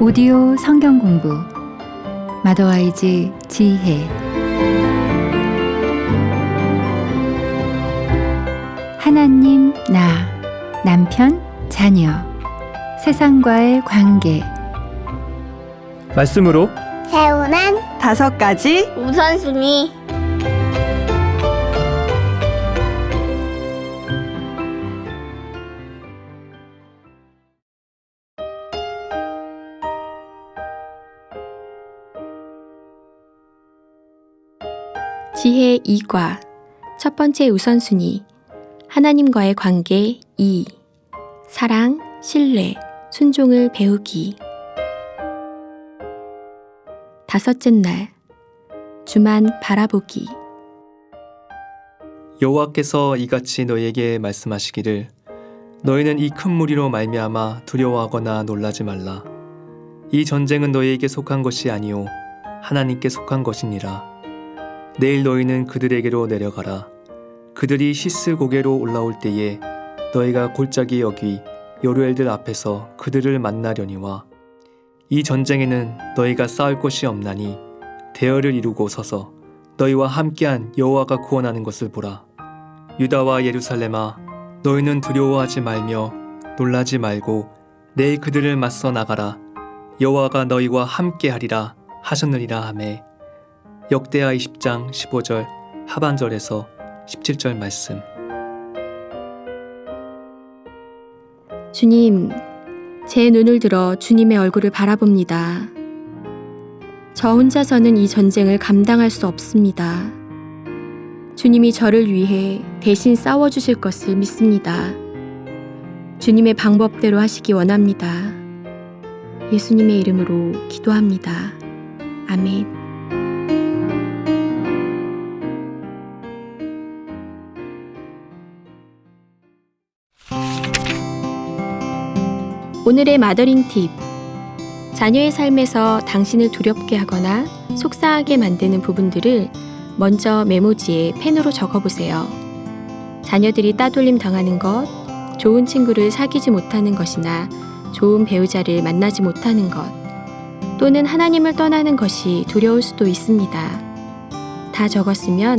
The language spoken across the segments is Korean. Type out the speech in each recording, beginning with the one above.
오디오 성경 공부. 마더와이즈 지혜. 하나님 나 남편 자녀 세상과의 관계. 말씀으로 세우는 다섯 가지 우선순위 지혜 2과. 첫 번째 우선순위. 하나님과의 관계 2 사랑, 신뢰, 순종을 배우기. 다섯째 날. 주만 바라보기. 여호와께서 이같이 너희에게 말씀하시기를 너희는 이 큰 무리로 말미암아 두려워하거나 놀라지 말라. 이 전쟁은 너희에게 속한 것이 아니요 하나님께 속한 것이니라 내일 너희는 그들에게로 내려가라 그들이 시스 고개로 올라올 때에 너희가 골짜기 여기 요르엘들 앞에서 그들을 만나려니와 이 전쟁에는 너희가 싸울 것이 없나니 대열을 이루고 서서 너희와 함께한 여호와가 구원하는 것을 보라. 유다와 예루살렘아, 너희는 두려워하지 말며 놀라지 말고 내일 그들을 맞서 나가라. 여호와가 너희와 함께하리라 하셨느니라 하매. 역대하 20장 15절 하반절에서 17절 말씀. 주님, 제 눈을 들어 주님의 얼굴을 바라봅니다. 저 혼자서는 이 전쟁을 감당할 수 없습니다. 주님이 저를 위해 대신 싸워주실 것을 믿습니다. 주님의 방법대로 하시기 원합니다. 예수님의 이름으로 기도합니다. 아멘. 오늘의 마더링 팁. 자녀의 삶에서 당신을 두렵게 하거나 속상하게 만드는 부분들을 먼저 메모지에 펜으로 적어보세요. 자녀들이 따돌림 당하는 것, 좋은 친구를 사귀지 못하는 것이나 좋은 배우자를 만나지 못하는 것, 또는 하나님을 떠나는 것이 두려울 수도 있습니다. 다 적었으면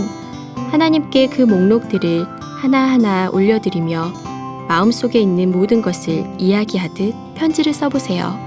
하나님께 그 목록들을 하나하나 올려드리며 마음속에 있는 모든 것을 이야기하듯 편지를 써보세요.